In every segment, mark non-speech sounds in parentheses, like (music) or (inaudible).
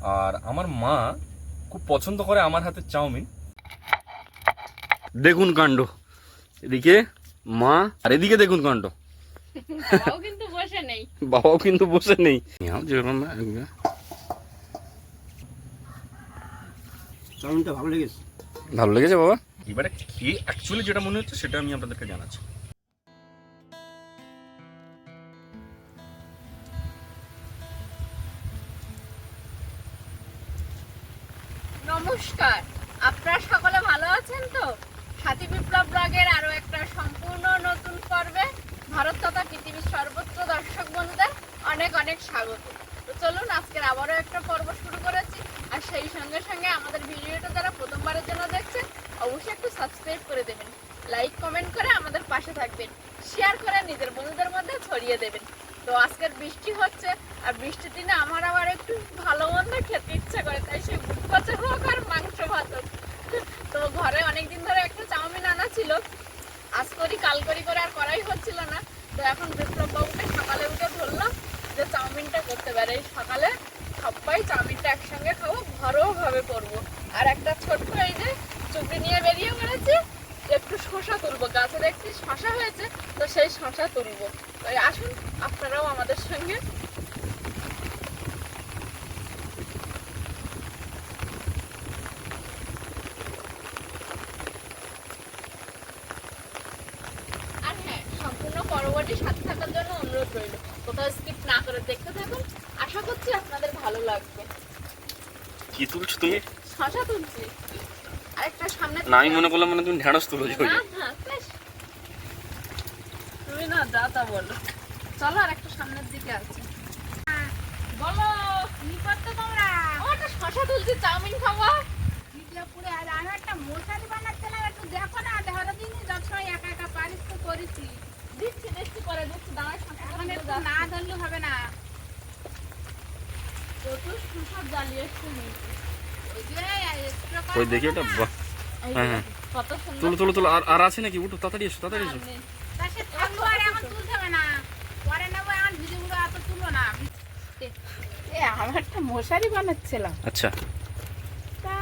আর আমার মা খুব পছন্দ করে আমার হাতের চাউমিন। দেখুন কাণ্ড। এদিকে মা আর এদিকে দেখুন কাণ্ড। বাবাও কিন্তু বসে নেই। কিন্তু বসে নেই। চাউমিনটা ভালো লেগেছে। ভালো লেগেছে বাবা? এবারে খেয়ে অ্যাকচুয়ালি যেটা মনে হচ্ছে সেটা আমি আপনাদেরকে জানাচ্ছি। নমস্কার। আপনারা সকলে ভালো আছেন তো? সাথী বিপ্লব ব্লগের আরও একটা সম্পূর্ণ নতুন পর্বে ভারত তথা পৃথিবীর সর্বত্র দর্শক বন্ধুদের অনেক অনেক স্বাগত। তো চলুন, আজকের আবারও একটা পর্ব শুরু করেছি। আর সেই সঙ্গে সঙ্গে আমাদের ভিডিওটা যারা প্রথমবারের জন্য দেখছেন, অবশ্যই একটু সাবস্ক্রাইব করে দেবেন। লাইক কমেন্ট করে আমাদের পাশে থাকবেন। শেয়ার করে নিজের বন্ধুদের মধ্যে ছড়িয়ে দেবেন। তো আজকের বৃষ্টি হচ্ছে, আর বৃষ্টির দিনে আমার আবার একটু ভালো মন্দ খেতে ইচ্ছা করে তাই সে বুটপাচা হোক আর মাংস ভাত হোক তো ঘরে অনেকদিন ধরে একটা চাউমিন আনা ছিল আজ করি কাল করি করে আর করাই হচ্ছিল না তো এখন বিপ্লব বাবুকে সকালে উঠে ধরলাম যে চাউমিনটা করতে পারে এই সকালে সবাই চাউমিনটা একসঙ্গে খাব ঘরোয়া ভাবে করব আর একটা ছোট্ট এই যে চুপড়ি নিয়ে বেরিয়ে পড়েছি একটু শশা তুলবো গাছে দেখছি শশা হয়েছে তো সেই শশা তুলবো। তো আসুন আপনারাও আমাদের সঙ্গে। আর হ্যাঁ সম্পূর্ণ পরবর্তী সাথে থাকার জন্য অনুরোধ রইল। কোথাও স্কিপ না করে দেখতে থাকুন। আশা করছি আপনাদের ভালো লাগবে। কি তুলছো তুমি? শশা তুলছি। আরেকটা সামনে না আমি মনে করলাম মানে তুমি ঢেঁড়স তুলেছো না, না, বেশ। তুমি না যা তা বলো। চলো আর একটা সামনের দিকে আছে। বলো কি করছ তোমরা? একটা শশা তুলছি চাউমিন খাব। বিদ্যাপুরে আর আমি একটা মশারি বানাচ্ছিলাম একটু দেখো না ধরো একা একা পারিস তো করেছি। দিচ্ছি দিচ্ছি করে দিচ্ছি দাঁড়ায় এখন একটু না ধরলে হবে না। প্রচুর শশা জ্বালিয়ে শুনি ওই দেখি ওটা? বাহ। হ্যাঁ, হ্যাঁ। কত সুন্দর তুলো তুলো তুলো। আর আর আছে নাকি? উঠো তাড়াতাড়ি এসো তাড়াতাড়ি এসো সামনে। তা সে থাকল আর এখন তুলতে হবে না পরে নেব এখন ভিডিওগুলো এত তুলো না এ আমি একটা মশারি বানাচ্ছিলাম। আচ্ছা। তা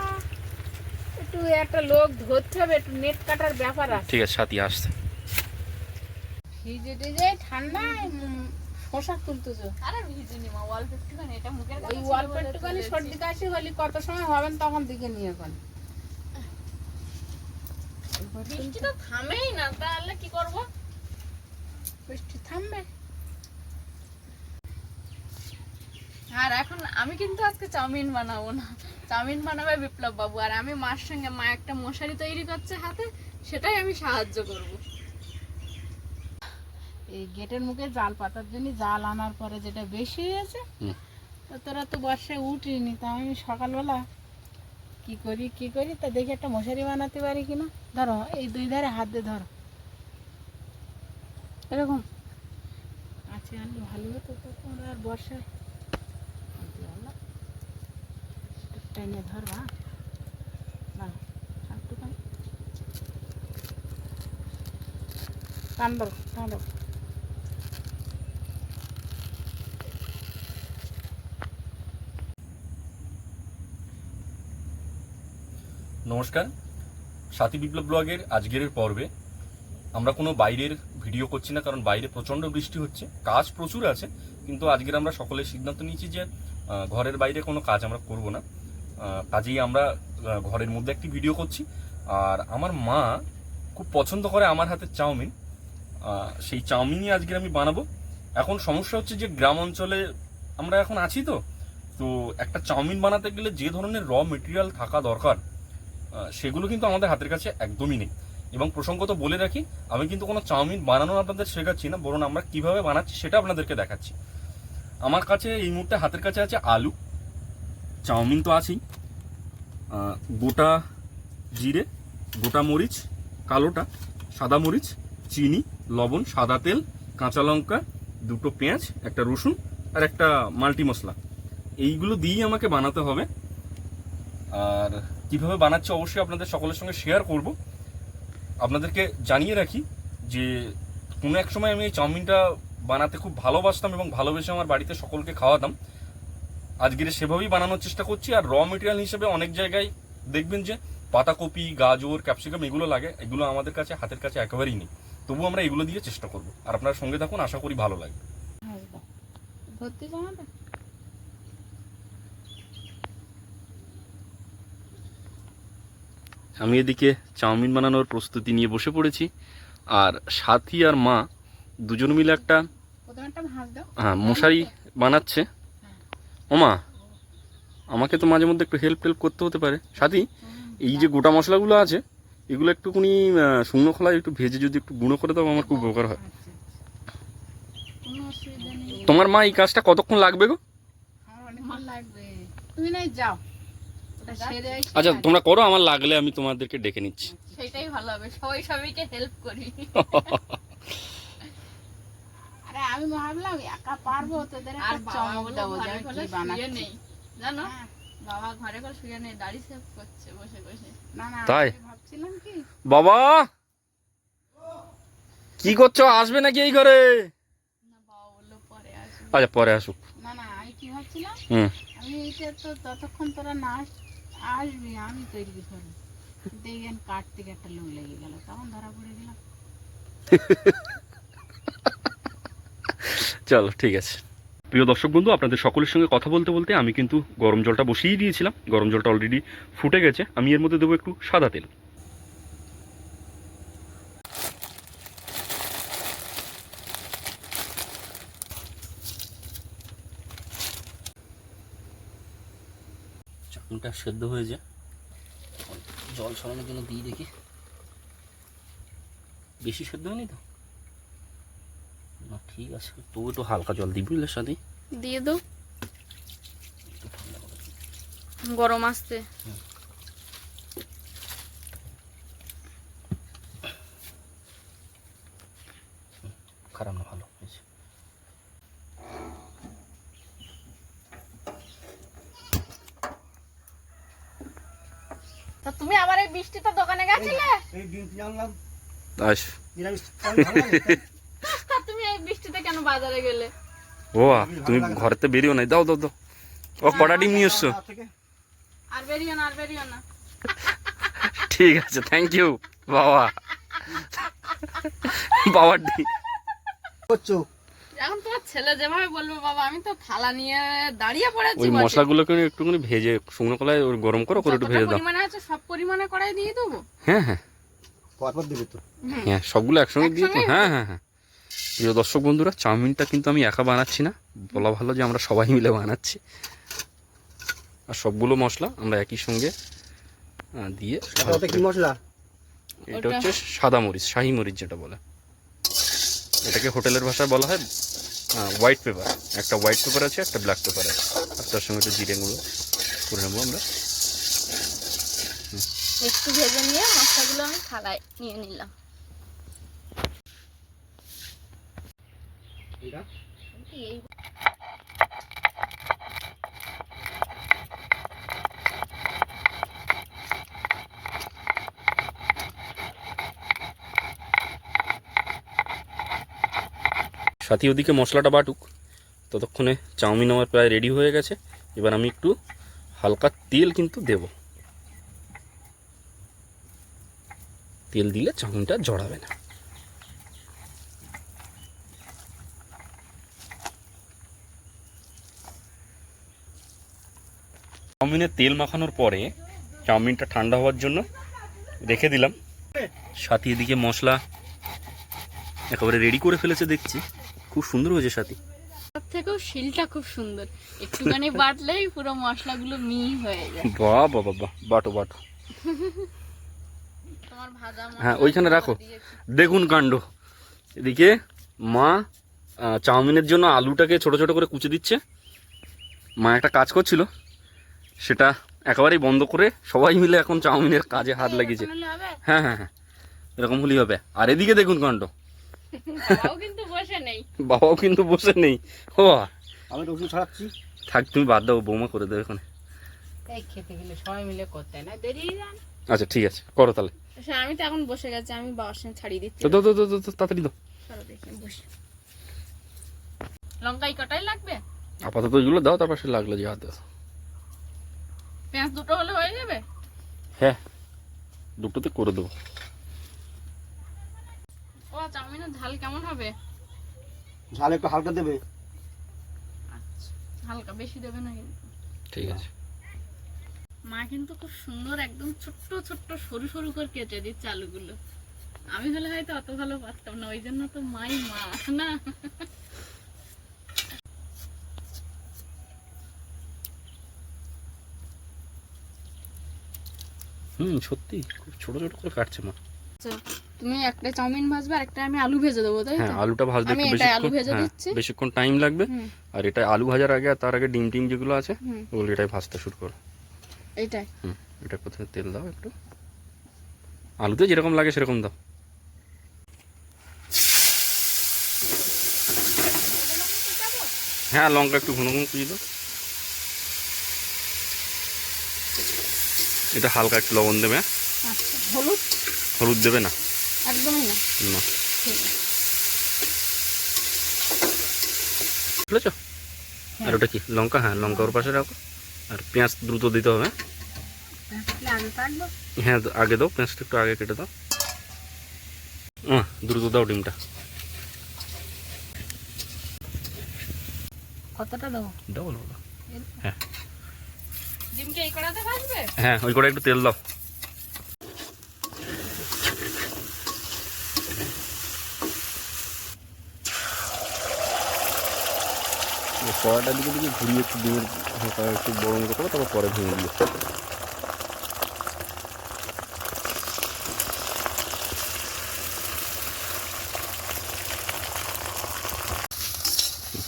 একটু একটা লোক ধরতে হবে একটু নেট কাটার ব্যাপার আছে। ঠিক আছে সাথী আসছে। ভিজে টিজে ঠান্ডায় শশা তুলতেছো। আরে ভিজিনি মা অল্প একটুখানি এটা মুখের কাছে ওই অল্প একটুখানি সর্দি কাশি হলে কত সময় হবেন তখন দিকে নিয়ে এখন। বৃষ্টি তো থামেই না তাহলে কি করব? বৃষ্টি থামবে। আর এখন আমি কিন্তু আজকে চাউমিন বানাবো না। চাউমিন বানাবে বিপ্লব বাবু আর আমি মার সঙ্গে মা একটা মশারি তৈরি করছে হাতে সেটাই আমি সাহায্য করব। এই গেটের মুখে জাল পাতার জন্য জাল আনার পরে যেটা বেশি হয়েছে তো তোরা তো বর্ষায় উঠিনি তা আমি সকালবেলা কি করি কি করি তা দেখি একটা মশারি বানাতে পারি কিনা। ধরো এই দুই ধারে হাত দিয়ে ধরো। এরকম। আচ্ছা আনলে ভালো হতো তো তোমরা আর বর্ষায় একটু টেনে ধরবা। নমস্কার, সাথী বিপ্লব ব্লগের আজকের পর্বে। আমরা কোনো বাইরের ভিডিও করছি না, কারণ বাইরে প্রচণ্ড বৃষ্টি হচ্ছে, কাজ প্রচুর আছে, কিন্তু আজকের আমরা সকলে সিদ্ধান্ত নিয়েছি যে ঘরের বাইরে কোনো কাজ আমরা করব না। কাজেই আমরা ঘরের মধ্যে একটি ভিডিও করছি। আর আমার মা খুব পছন্দ করে আমার হাতের চাউমিন। সেই চাউমিনই আজকে আমি বানাবো। এখন সমস্যা হচ্ছে যে গ্রাম অঞ্চলে আমরা এখন আছি তো। তো একটা চাউমিন বানাতে গেলে যে ধরনের র মেটেরিয়াল থাকা দরকার সেগুলো কিন্তু আমাদের হাতের কাছে একদমই নেই। এবং প্রসঙ্গত বলে রাখি, আমি কিন্তু কোনো চাউমিন বানানো আপনাদের শেখাচ্ছি না, বরং আমরা কীভাবে বানাচ্ছি সেটা আপনাদেরকে দেখাচ্ছি। আমার কাছে এই মুহূর্তে হাতের কাছে আছে আলু। চাউমিন তো আছেই। গোটা জিরে, গোটা মরিচ, কালোটা, সাদা মরিচ, চিনি, লবণ, সাদা তেল, কাঁচা লঙ্কা, দুটো পেঁয়াজ, একটা রসুন আর একটা মাল্টি মশলা। এইগুলো দিয়েই আমাকে বানাতে হবে। আর কীভাবে বানাচ্ছি অবশ্যই আপনাদের সকলের সঙ্গে শেয়ার করব। আপনাদেরকে জানিয়ে রাখি যে কোনো এক সময় আমি এই চাউমিনটা বানাতে খুব ভালোবাসতাম এবং ভালোবেসে আমার বাড়িতে সকলকে খাওয়াতাম। আজকের সেভাবেই বানানোর চেষ্টা করছি আর র মেটেরিয়াল হিসেবে অনেক জায়গায় দেখবেন যে পাতাকপি গাজর ক্যাপসিকাম এগুলো লাগে এগুলো আমাদের কাছে হাতের কাছে একেবারেই নেই। তবু আমরা এগুলো দিয়ে চেষ্টা করব। আর আপনার সঙ্গে থাকুন আশা করি ভালো লাগবে। আমি এদিকে চাউমিন বানানোর প্রস্তুতি নিয়ে বসে পড়েছি আর সাথী আর মা দুজন মিলে একটা হ্যাঁ মশারি বানাচ্ছে। ওমা আমাকে তো মাঝে মধ্যে একটু হেল্প টেল্প করতে হতে পারে। সাথী এই যে গোটা মশলাগুলো আছে এগুলো একটুখানি শুকনো খোলায় একটু ভেজে যদি একটু গুঁড়ো করে দাও আমার খুব উপকার হয়। তোমার মা এই কাজটা কতক্ষণ লাগবে গো? আচ্ছা তোমরা করো আমার লাগলে আমি তোমাদেরকে ডেকে নিচ্ছি। সেটাই ভালো হবে সবাই সবাইকে হেল্প করি। (laughs) আরে আমি ভাবলাম একা পারব তোদের আর চমক দেবো ঘরে ঘরে কি বানাচ্ছি। নেই জানো? হ্যাঁ। বাবা ঘরে ঘরে শুয়ে নেই দাড়ি সেভ করছে বসে বসে। না না তাই? ভাবছিলাম কি? বাবা! কি করছ? আসবে নাকি এই ঘরে? না বাবা বলল পরে আসবে। আচ্ছা পরে আসুক। না না আমি কি ভাবছিলাম? হুম। আমি এটা তো ততক্ষণ তোরা না আসবি আমি তৈরি করি দেখেন কাঠ থেকে একটা লোক লেগে গেল তখন ধরা পড়ে গেলাম (laughs) চলো ঠিক আছে। প্রিয় দর্শক বন্ধু আপনাদের সকলের সঙ্গে কথা বলতে বলতে আমি কিন্তু গরম জলটা বসিয়ে দিয়েছিলাম। গরম জলটা অলরেডি ফুটে গেছে। আমি এর মধ্যে দেবো একটু সাদা তেল। চাটনিটা সেদ্ধ হয়েছে জল ছড়ানোর জন্য দিয়ে দেখি। বেশি সেদ্ধ হয়নি তো? না ঠিক আছে। তবু একটু হালকা জল দিই বুঝলে সাথে দিয়ে দাও। গরম আসতে খারাপ না ভালো হয়েছে তা তুমি আবার এই বৃষ্টিতে দোকানে গেছিলে? এই আনলাম? আস নিরামিষ চাউমিন ভালো লাগে তো? তা তুমি এই বৃষ্টিতে বাজারে গেলে। ও তুমি ঘরেতে বেরিও নাই দাও দাও দাও। ও কটা ডিম নিয়ে এসছো? আর বেরিও না আর বেরিও না। ঠিক আছে থ্যাংক ইউ বাবা। বাবার ডিম। করছ? এখন তোমার ছেলে যেভাবে বলবে বাবা আমি তো থালা নিয়ে দাঁড়িয়ে পড়েছি ওই মশলাগুলোকে একটুখানি ভেজে শুকনো কলায় ওর গরম করো করে একটু ভেজে দাও। পরিমাণে আছে সব পরিমাণে কড়াই দিয়ে দেবো। হ্যাঁ হ্যাঁ। পরপর দেবে তো? হ্যাঁ সবগুলো একসঙ্গে দিয়ে তো হ্যাঁ হ্যাঁ হ্যাঁ। প্রিয় দর্শক বন্ধুরা চাউমিনটা কিন্তু আমি একা বানাচ্ছি না। বলা ভালো যে আমরা সবাই মিলে বানাচ্ছি। আর সবগুলো মশলা আমরা একই সঙ্গে দিয়ে কি মশলা? এটা হচ্ছে সাদা মরিচ শাহি মরিচ যেটা বলে। এটাকে হোটেলের ভাষায় বলা হয় হোয়াইট পেপার একটা হোয়াইট পেপার আছে একটা ব্ল্যাক পেপার আছে। আর তার সঙ্গে একটু জিরে গুঁড়ো করে নেব আমরা। একটু ভেজে নিয়ে মশলাগুলো আমি থালায় নিয়ে নিলাম। সাথী, ওদিকে মশলাটা বাটুক। ততক্ষণে চাউমিন আমার প্রায় রেডি হয়ে গেছে। এবার আমি একটু হালকা তেল কিন্তু দেব। তেল দিলে চাউমিনটা জড়াবে না। চাউমিনে তেল মাখানোর পরে চাউমিনটা ঠান্ডা হওয়ার জন্য রেখে দিলাম। সাথী এদিকে মশলা একেবারে রেডি করে ফেলেছে দেখছি। খুব সুন্দর হয়েছে সাথী। সব থেকেও শিলটা খুব সুন্দর। একটুখানি বাটলেই পুরো মশলাগুলো মিহি হয়ে যায়। বাহ বাহ বাহ বাহ বাটো বাটো। হ্যাঁ, ওইখানে রাখো। দেখুন কাণ্ড। এদিকে মা চাউমিনের জন্য আলুটাকে ছোট ছোট করে কুচে দিচ্ছে। মা একটা কাজ করছিল। সেটা একেবারেই বন্ধ করে সবাই মিলে এখন চাউমিনের কাজে হাত লাগিয়েছে। হলে হবে? হ্যাঁ হ্যাঁ হ্যাঁ। এরকম হলেই হবে। আর এদিকে দেখুন কাণ্ড বাবাও কিন্তু বসে নেই। বাবাও কিন্তু বসে নেই। ও আমি রসুন ছড়াচ্ছি। থাক তুমি বাদ দাও বৌমা করে দেবে এখানে। খেতে গেলে সবাই মিলে দেরি আচ্ছা ঠিক আছে করো তাহলে। আচ্ছা, আমি তো এখন বসে গেছি আমি বাবার সঙ্গে ছাড়িয়ে দিচ্ছি। তো দাও দাও, তাড়াতাড়ি দাও। বসে। কটাই লাগবে? আপাতত এগুলো দাও তারপর সে লাগলে যা দাও। পেঁয়াজ দুটো হলে হয়ে যাবে? হ্যাঁ দুটোতে করে দেবো। ও চাউমিনের ঝাল কেমন হবে? ঝাল একটু হালকা দেবে। আচ্ছা হালকা বেশি দেবে না কিন্তু। ঠিক আছে। মা কিন্তু খুব সুন্দর একদম ছোট্ট ছোট্ট সরু সরু করে কেটে দিচ্ছে আলুগুলো। আমি হলে হয়তো অত ভালো পারতাম না ওই জন্য তো মাই মা না? হুম সত্যি খুব ছোট ছোট করে কাটছে মা। আচ্ছা তুমি একটা চাউমিন ভাজবে আর একটা আমি আলু ভেজে দেবো তাই হ্যাঁ আলুটা ভাজতে একটু এটাই আলু ভেজে হ্যাঁ দিচ্ছি। বেশিক্ষণ টাইম লাগবে। আর এটা আলু ভাজার আগে আর তার আগে ডিম টিম যেগুলো আছে ওগুলো এটাই ভাজতে শুরু করো। এইটাই হুম এটা প্রথমে তেল দাও একটু। আলুতে যেরকম লাগে সেরকম দাও। হ্যাঁ লঙ্কা একটু ঘন ঘন কুচিয়ে দাও। এটা হালকা একটু লবণ দেবে। হ্যাঁ? আচ্ছা হলুদ? হলুদ দেবে না? একদমই না। না। বুঝেছ আর ওটা কি লঙ্কা? হ্যাঁ লঙ্কা ওর পাশে রাখো। আর পেঁয়াজ দ্রুত দিতে হবে। হ্যাঁ আগে দাও পেঁয়াজটা একটু আগে কেটে দাও। আহ, দ্রুত দাও ডিমটা। কতটা দেবো? দাও বলো বলো। ডিমকে এই কড়াতে ভাজবে? হ্যাঁ ওই করে একটু তেল দাও। কড়াটার দিকে দিকে ঘুরিয়ে একটু ডিমের একটু বড় মতো করে তারপর পরে ভেঙে দিও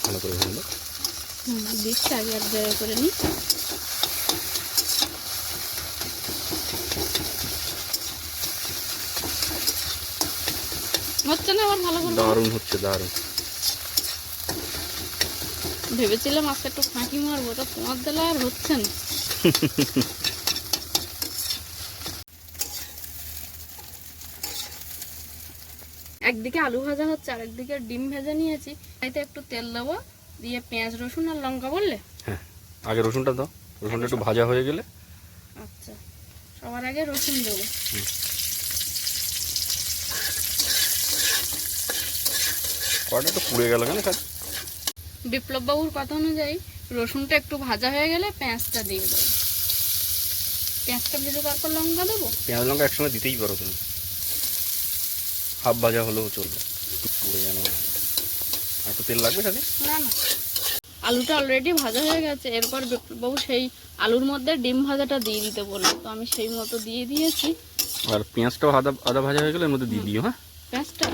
ভালো করে ভেঙে দিচ্ছি আগে এক জায়গায় করে নিই হচ্ছে না আবার ভালো করে দারুণ হচ্ছে দারুণ। ভেবেছিলাম আজকে একটু ফাঁকি মারবো তো তোমার দিলে আর হচ্ছে না। একদিকে আলু ভাজা হচ্ছে আর একদিকে ডিম ভেজে নিয়েছি। তাইতে একটু তেল দেবো দিয়ে পেঁয়াজ রসুন আর লঙ্কা বললে? হ্যাঁ আগে রসুনটা দাও রসুনটা একটু ভাজা হয়ে গেলে। আচ্ছা সবার আগে রসুন দেবো। কড়াটা একটু পুড়ে গেল কেন? খালি। বিপ্লব বাবুর কথা অনুযায়ী রসুনটা একটু ভাজা হয়ে গেলে পেঁয়াজটা দিয়ে দেবো। পেঁয়াজটা ভেজে তারপর লঙ্কা দেবো? পেঁয়াজ লঙ্কা একসঙ্গে দিতেই পারো তুমি। হাফ ভাজা হলেও চলবে। পুড়ে যেন একটু তেল লাগবে সাথে না না। আলুটা অলরেডি ভাজা হয়ে গেছে। এরপর বিপ্লববাবু সেই আলুর মধ্যে ডিম ভাজাটা দিয়ে দিতে বলল। তো আমি সেই মতো দিয়ে দিয়েছি। আর পেঁয়াজটাও আদা আদা ভাজা হয়ে গেলে এর মধ্যে দিয়ে দিও হ্যাঁ? পেঁয়াজটা।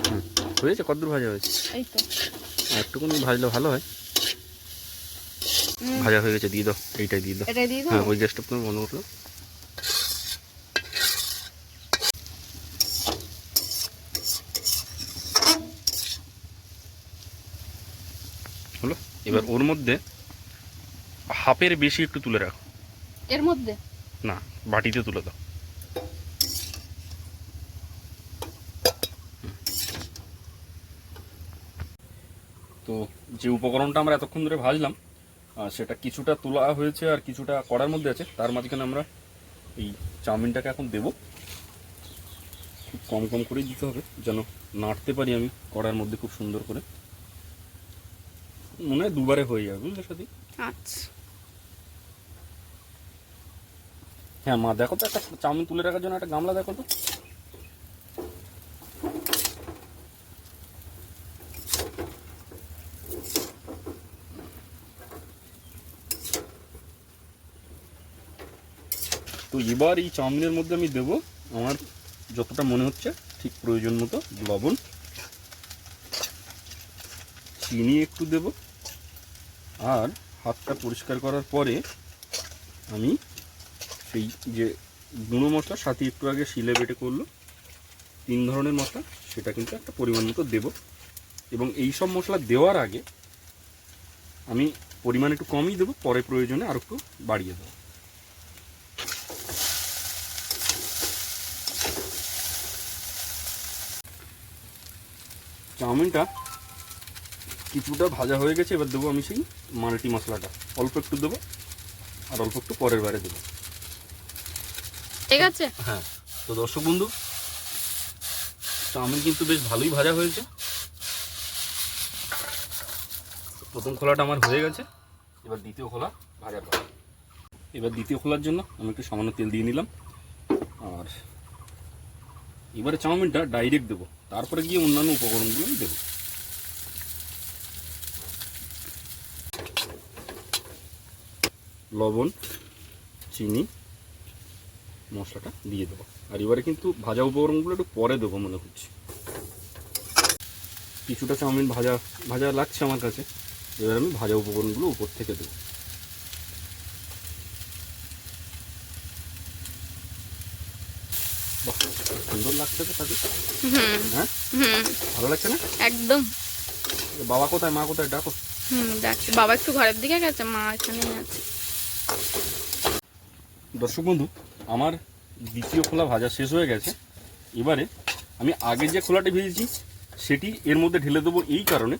হয়েছে? কতদূর ভাজা হয়েছে? এই তো আর ভাজলে ভালো হয়। ভাজা হয়ে গেছে দিয়ে দাও এইটাই দিয়ে দাও। হ্যাঁ ওই গ্যাসটা তুমি বন্ধ করল হলো? এবার ওর মধ্যে হাফের বেশি একটু তুলে রাখো। এর মধ্যে? না বাটিতে তুলে দাও। তো যে উপকরণটা আমরা এতক্ষণ ধরে ভাজলাম সেটা কিছুটা তোলা হয়েছে আর কিছুটা কড়ার মধ্যে আছে। তার মাঝখানে আমরা এই চাউমিনটাকে এখন দেব। খুব কম কম করেই দিতে হবে যেন নাড়তে পারি আমি কড়ার মধ্যে খুব সুন্দর করে। মনে হয় দুবারে হয়ে যাবে বুঝলে সাথী? আচ্ছা। হ্যাঁ মা দেখো তো একটা চাউমিন তুলে রাখার জন্য একটা গামলা দেখো তো। এবার এই চাউমিনের মধ্যে আমি দেব আমার যতটা মনে হচ্ছে, ঠিক প্রয়োজন মতো লবণ। চিনি একটু দেব। আর হাতটা পরিষ্কার করার পরে আমি সেই যে গুঁড়ো মশলা, সাথে একটু আগে শিলে বেটে করল, তিন ধরনের মশলা, সেটা কিন্তু একটা পরিমাণ মতো দেবো। এবং এই সব মশলা দেওয়ার আগে আমি পরিমাণ একটু কমই দেবো, পরে প্রয়োজনে আর একটু বাড়িয়ে দেবো। চাউমিনটা কিছুটা ভাজা হয়ে গেছে এবার দেবো আমি সেই মাল্টি মশলাটা। অল্প একটু দেবো আর অল্প একটু পরের বারে দেবো। ঠিক আছে? হ্যাঁ তো দর্শক বন্ধু চাউমিন কিন্তু বেশ ভালোই ভাজা হয়েছে। প্রথম খোলাটা আমার হয়ে গেছে এবার দ্বিতীয় খোলা ভাজার পালা এবার দ্বিতীয় খোলার জন্য আমি একটু সামান্য তেল দিয়ে নিলাম আর এবারে চাউমিনটা ডাইরেক্ট দেবো। তারপরে গিয়ে অন্যান্য উপকরণগুলো দেবো। লবণ, চিনি, মশলাটা দিয়ে দেবো। আর এবারে কিন্তু ভাজা উপকরণগুলো একটু পরে দেবো মনে হচ্ছে। কিছুটা চাউমিন ভাজা ভাজা লাগছে আমার কাছে। এবার আমি ভাজা উপকরণগুলো উপর থেকে দেবো বাহ, খুব সুন্দর লাগছে তো তাদের? হ্যাঁ? ভালো লাগছে না? একদম। বাবা কোথায়? মা কোথায়? ডাকো। হুম ডাকছি। বাবা একটু ঘরের দিকে গেছে মা এখানেই আছে। দর্শক বন্ধু আমার দ্বিতীয় খোলা ভাজা শেষ হয়ে গেছে। এবারে আমি আগে যে খোলাটি ভেজেছি সেটি এর মধ্যে ঢেলে দেবো এই কারণে।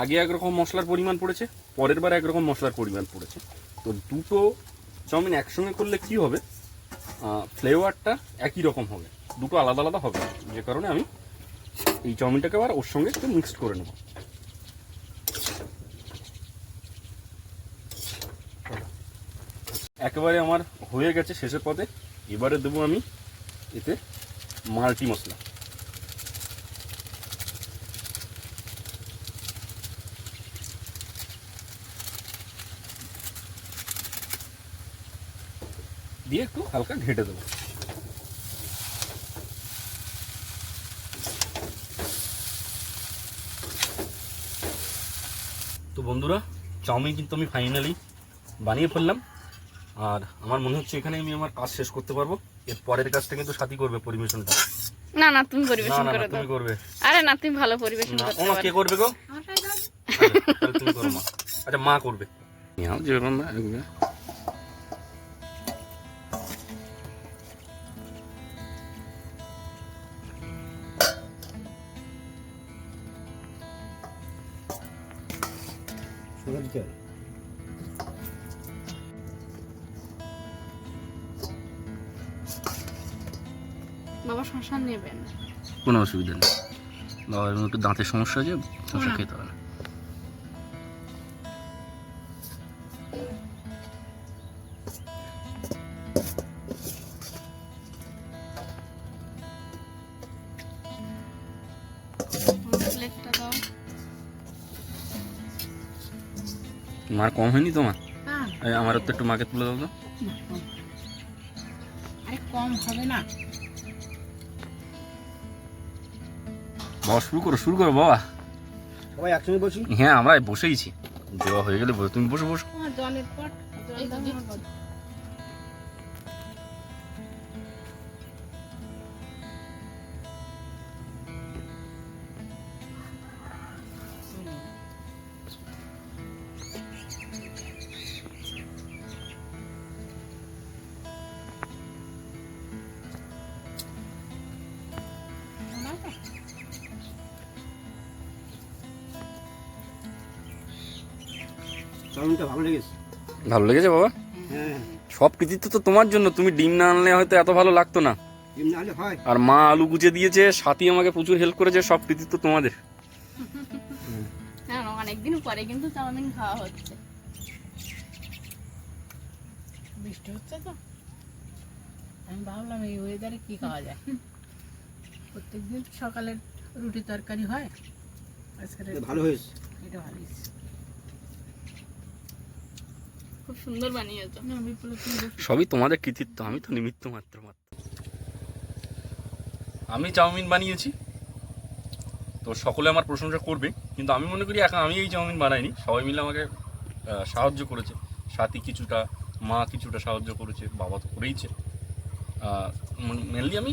আগে একরকম মশলার পরিমাণ পড়েছে পরের বার একরকম মশলার পরিমাণ পড়েছে। তো দুটো চাউমিন একসঙ্গে করলে কি হবে? ফ্লেভারটা একই রকম হবে। দুটো আলাদা আলাদা হবে। যে কারণে আমি এই চাউমিনটাকে আবার ওর সঙ্গে একটু মিক্সড করে নেব। একেবারে আমার হয়ে গেছে শেষের পথে এবারে দেবো আমি এতে মাল্টি মশলা। দিয়ে একটু হালকা ঘেটে দেবো। তো বন্ধুরা চাউমিন কিন্তু আমি ফাইনালি বানিয়ে ফেললাম। আর আমার মনে হচ্ছে এখানে আমি আমার কাজ শেষ করতে পারব। এর পরের কাজটা কিন্তু সাথী করবে পরিবেশনটা। না না তুমি পরিবেশন করে দাও তুমি করবে। আরে না তুমি ভালো পরিবেশন করতে পারো। কে করবে গো? আচ্ছা, তুমি করো মা। আচ্ছা মা করবে। নাও যেরকম অসুবিধা নেই। বাবার একটু দাঁতের সমস্যা আছে শসা খেতে হবে মার কম হয়নি তোমার? আমার তো একটু মাকে তুলে দাও তো। আরে কম হবে না। বাবা শুরু করো শুরু করো বাবা। সবাই একসঙ্গে বসি? হ্যাঁ আমরা বসেইছি দেওয়া হয়ে গেলে তুমি বসে বসো। জলের পট চাউমিনটা ভালো লেগেছে। ভালো লেগেছে বাবা? হ্যাঁ। সব কৃতিত্ব তো তোমার জন্য তুমি ডিম না আনলে হয়তো এত ভালো লাগতো না। হয়। আর মা আলু গুজে দিয়েছে সাথী আমাকে প্রচুর হেল্প করেছে সব কৃতিত্ব তোমাদের। হ্যাঁ অনেকদিন পরে কিন্তু চাউমিন খাওয়া হচ্ছে। বৃষ্টি হচ্ছে তো। আমি ভাবলাম এই ওয়েদারে কি খাওয়া যায়। প্রত্যেকদিন তো সকালে রুটি তরকারি হয়। আজকে ভালো হয়েছে। এটা ভালো হয়েছে। খুব সুন্দর বানিয়েছো। সবই তোমাদের কৃতিত্ব আমি তো নিমিত্ত মাত্র মাত্র। আমি চাউমিন বানিয়েছি তো সকলে আমার প্রশংসা করবে কিন্তু আমি মনে করি এখন আমি এই চাউমিন বানাইনি সবাই মিলে আমাকে সাহায্য করেছে। সাথী কিছুটা মা কিছুটা সাহায্য করেছে বাবা তো করেইছে। মেনলি আমি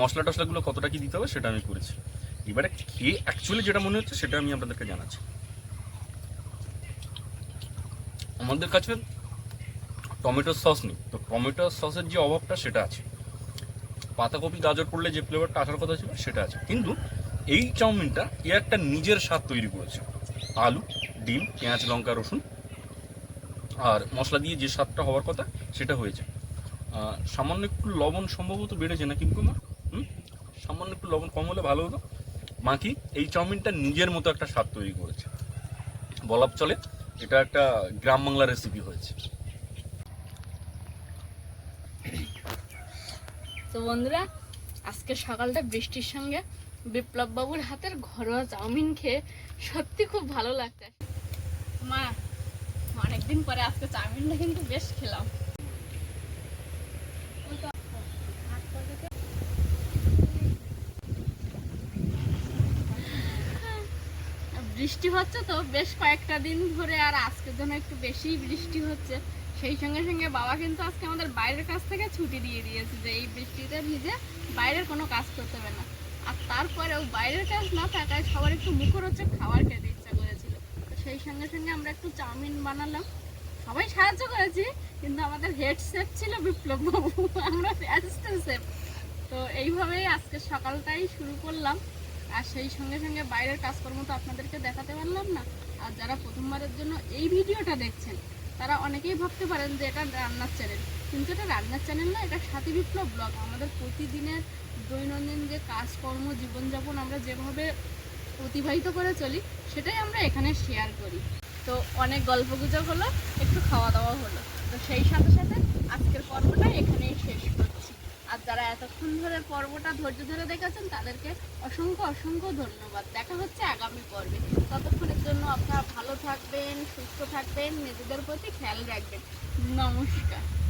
মশলা টশলাগুলো কতটা কি দিতে হবে সেটা আমি করেছি। এবারে খেয়ে অ্যাকচুয়ালি যেটা মনে হচ্ছে সেটা আমি আপনাদেরকে জানাচ্ছি। আমাদের কাছে টমেটো সস নেই। তো টমেটো সসের যে অভাবটা সেটা আছে। পাতাকপি, গাজর পড়লে যে ফ্লেভারটা আসার কথা ছিল সেটা আছে। কিন্তু এই চাউমিনটা এ একটা নিজের স্বাদ তৈরি করেছে। আলু, ডিম, পেঁয়াজ, লঙ্কা, রসুন আর মশলা দিয়ে যে স্বাদটা হওয়ার কথা সেটা হয়েছে। সামান্য একটু লবণ সম্ভবত বেড়েছে না কিন্তু হুম? সামান্য একটু লবণ কম হলে ভালো হতো। মা কি এই চাউমিনটা নিজের মতো একটা স্বাদ তৈরি করেছে। বলাপ চলে। এটা একটা গ্রাম বাংলা রেসিপি হয়েছে। তো বন্ধুরা, আজকে সকালটা বৃষ্টির সঙ্গে বিপ্লব বাবুর হাতের ঘরোয়া চাউমিন খেয়ে সত্যি খুব ভালো লাগছে। মা, অনেকদিন পরে আজকে চাউমিনটা কিন্তু বেশ খেলাম। বৃষ্টি হচ্ছে তো বেশ কয়েকটা দিন ধরে আর আজকের জন্য একটু বেশি বৃষ্টি হচ্ছে। সেই সঙ্গে সঙ্গে বাবা কিন্তু আজকে আমাদের বাইরের কাছ থেকে ছুটি দিয়ে দিয়েছে যে এই বৃষ্টিতে ভিজে বাইরের কোনো কাজ করতে হবে না। আর তারপরেও বাইরের কাজ না থাকায় সবার একটু মুখরোচক খাবার খেতে ইচ্ছা করেছিল। তো সেই সঙ্গে সঙ্গে আমরা একটু চাউমিন বানালাম। সবাই সাহায্য করেছি, কিন্তু আমাদের হেড শেফ ছিল বিপ্লব বাবু (laughs) আমরা অ্যাসিস্ট্যান্ট শেফ তো এইভাবেই আজকে সকালটাই শুরু করলাম। আর সেই সঙ্গে সঙ্গে বাইরের কাজকর্ম তো আপনাদেরকে দেখাতে পারলাম না। আর যারা প্রথমবারের জন্য এই ভিডিওটা দেখছেন, তারা অনেকেই ভাবতে পারেন যে এটা রান্নার চ্যানেল কিন্তু এটা রান্নার চ্যানেল না, এটা সাথী বিপ্লব ব্লগ আমাদের প্রতিদিনের দৈনন্দিন যে কাজকর্ম, জীবনযাপন আমরা যেভাবে অতিবাহিত করে চলি, সেটাই আমরা এখানে শেয়ার করি। তো অনেক গল্প গুজব হলো, একটু খাওয়া দাওয়া হলো। তো সেই সাথে সাথে আজকের পর্বটা এখানেই শেষ আর যারা এতক্ষণ ধরে পর্বটা ধৈর্য ধরে দেখেছেন, তাদেরকে অসংখ্য অসংখ্য ধন্যবাদ। দেখা হচ্ছে আগামী পর্বে। ততক্ষণের জন্য আপনারা ভালো থাকবেন, সুস্থ থাকবেন, নিজেদের প্রতি খেয়াল রাখবেন। নমস্কার।